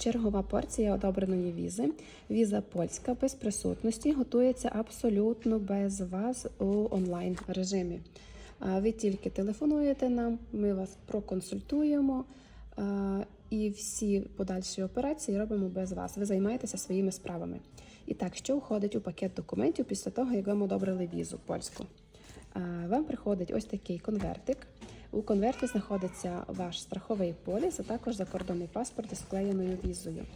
Чергова порція одобреної візи. Віза польська без присутності готується абсолютно без вас у онлайн режимі. Ви тільки телефонуєте нам, ми вас проконсультуємо і всі подальші операції робимо без вас. Ви займаєтеся своїми справами. І так, що входить у пакет документів після того, як вам одобрили візу польську? Вам приходить ось такий конвертик. У конверті знаходиться ваш страховий поліс, а також закордонний паспорт із вклеєною візою.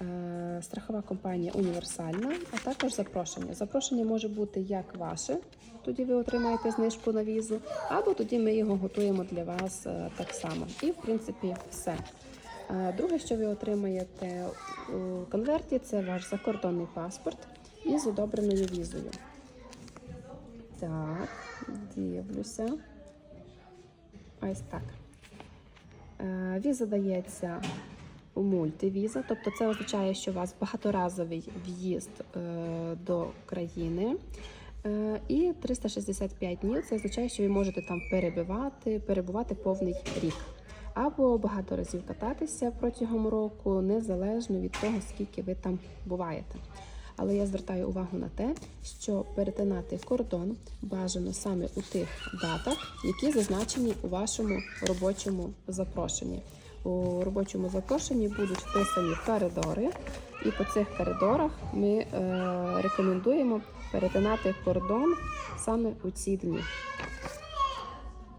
Е, Страхова компанія універсальна, а також запрошення. Запрошення може бути як ваше, тоді ви отримаєте знижку на візу, або тоді ми його готуємо для вас е, так само. І в принципі все. Е, Друге, що ви отримаєте у конверті, це ваш закордонний паспорт із одобреною візою. Так, дивлюся. Ось так. Е, Віза дається мультивіза, тобто це означає, що у вас багаторазовий в'їзд е, до країни. Е, І 365 днів це означає, що ви можете там перебувати, перебувати повний рік. Або багато разів кататися протягом року, незалежно від того, скільки ви там буваєте. Але я звертаю увагу на те, що перетинати кордон бажано саме у тих датах, які зазначені у вашому робочому запрошенні. У робочому запрошенні будуть вписані коридори, і по цих коридорах ми е, рекомендуємо перетинати кордон саме у ці дні.